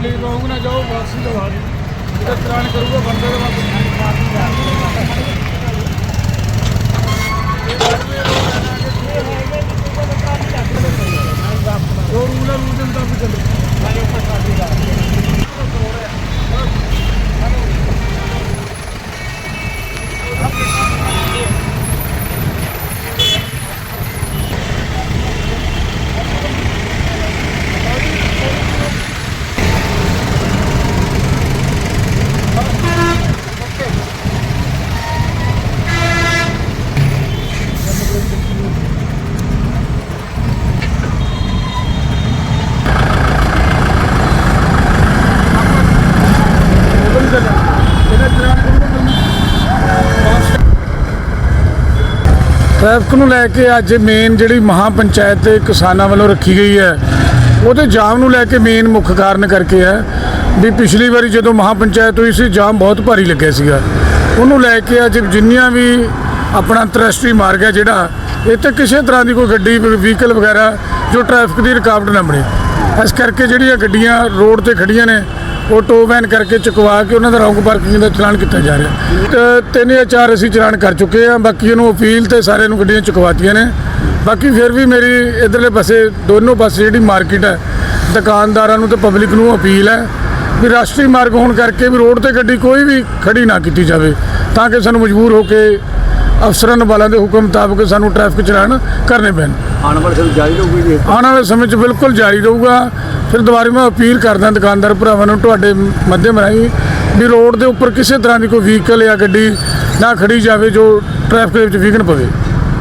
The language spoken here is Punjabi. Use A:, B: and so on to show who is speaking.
A: ਪਲੀਜ਼ ਕਹੋਗੇ ਨਾ ਜਾਓ ਵਾਪਸੀ ਲਵਾ ਦਿਓ। ਜਿਹੜਾ ਚਲਾਨ ਟ੍ਰੈਫਿਕ ਨੂੰ ਲੈ ਕੇ ਅੱਜ ਮੇਨ ਜਿਹੜੀ ਮਹਾ ਪੰਚਾਇਤ ਕਿਸਾਨਾਂ ਵੱਲੋਂ ਰੱਖੀ ਗਈ ਹੈ ਉਹਦੇ ਜਾਮ ਨੂੰ ਲੈ ਕੇ ਮੇਨ ਮੁੱਖ ਕਾਰਨ ਕਰਕੇ ਹੈ ਵੀ ਪਿਛਲੀ ਵਾਰੀ ਜਦੋਂ ਮਹਾ ਪੰਚਾਇਤ ਹੋਈ ਸੀ, ਜਾਮ ਬਹੁਤ ਭਾਰੀ ਲੱਗਿਆ ਸੀਗਾ। ਉਹਨੂੰ ਲੈ ਕੇ ਅੱਜ ਜਿੰਨੀਆਂ ਵੀ ਆਪਣਾ ਅੰਤਰਰਾਸ਼ਟਰੀ ਮਾਰਗ ਹੈ ਜਿਹੜਾ, ਇੱਥੇ ਕਿਸੇ ਤਰ੍ਹਾਂ ਦੀ ਕੋਈ ਗੱਡੀ ਵਹੀਕਲ ਵਗੈਰਾ ਜੋ ਟ੍ਰੈਫਿਕ ਦੀ ਰੁਕਾਵਟ ਨਾ ਬਣੇ। ਇਸ ਕਰਕੇ ਜਿਹੜੀਆਂ ਗੱਡੀਆਂ ਰੋਡ ਤੇ ਖੜੀਆਂ ਨੇ, ਉਹ ਟੋ ਵੈਨ ਕਰਕੇ ਚੁਕਵਾ ਕੇ ਉਹਨਾਂ ਦਾ ਰੌਂਗ ਪਾਰਕਿੰਗ ਦਾ ਚਲਾਨ ਕੀਤਾ ਜਾ ਰਿਹਾ। ਤੇ ਤਿੰਨ ਜਾਂ ਚਾਰ ਅਸੀਂ ਚਲਾਨ ਕਰ ਚੁੱਕੇ ਆ ਬਾਕੀ ਨੂੰ ਅਪੀਲ ਤੇ ਸਾਰਿਆਂ ਨੂੰ ਗੱਡੀਆਂ ਚੁਕਵਾਤੀਆਂ ਨੇ। ਬਾਕੀ ਫਿਰ ਵੀ ਮੇਰੀ ਇਧਰਲੇ ਪਾਸੇ ਦੋਨੋਂ ਪਾਸੇ ਜਿਹੜੀ ਮਾਰਕੀਟ ਹੈ, ਦੁਕਾਨਦਾਰਾਂ ਨੂੰ ਤੇ ਪਬਲਿਕ ਨੂੰ ਅਪੀਲ ਹੈ ਵੀ ਰਾਸ਼ਟਰੀ ਮਾਰਗ ਹੋਣ ਕਰਕੇ ਵੀ ਰੋਡ ਤੇ ਗੱਡੀ ਕੋਈ ਵੀ ਖੜੀ ਨਾ ਕੀਤੀ ਜਾਵੇ, ਤਾਂ ਕਿ ਸਾਨੂੰ ਮਜਬੂਰ ਹੋ ਕੇ ਅਫਸਰਾਂ ਵਾਲਿਆਂ ਦੇ ਹੁਕਮ ਮੁਤਾਬਕ ਸਾਨੂੰ ਟ੍ਰੈਫਿਕ ਚਲਾਨ ਕਰਨੇ ਪੈਣ।
B: ਆਉਣ ਵਾਲੇ ਸਮੇਂ ਜਾਰੀ ਰਹੂਗੀ
A: ਆਉਣ ਵਾਲੇ ਸਮੇਂ 'ਚ ਬਿਲਕੁਲ ਜਾਰੀ ਰਹੂਗਾ। ਫਿਰ ਦੁਬਾਰਾ ਮੈਂ ਅਪੀਲ ਕਰਦਾ ਦੁਕਾਨਦਾਰ ਭਰਾਵਾਂ ਨੂੰ ਤੁਹਾਡੇ ਮਾਧਿਅਮ ਰਾਹੀਂ ਵੀ ਰੋਡ ਦੇ ਉੱਪਰ ਕਿਸੇ ਤਰ੍ਹਾਂ ਦੀ ਕੋਈ ਵਹੀਕਲ ਜਾਂ ਗੱਡੀ ਨਾ ਖੜੀ ਜਾਵੇ ਜੋ ਟ੍ਰੈਫਿਕ ਦੇ ਵਿੱਚ ਵਿਘਨ ਪਵੇ।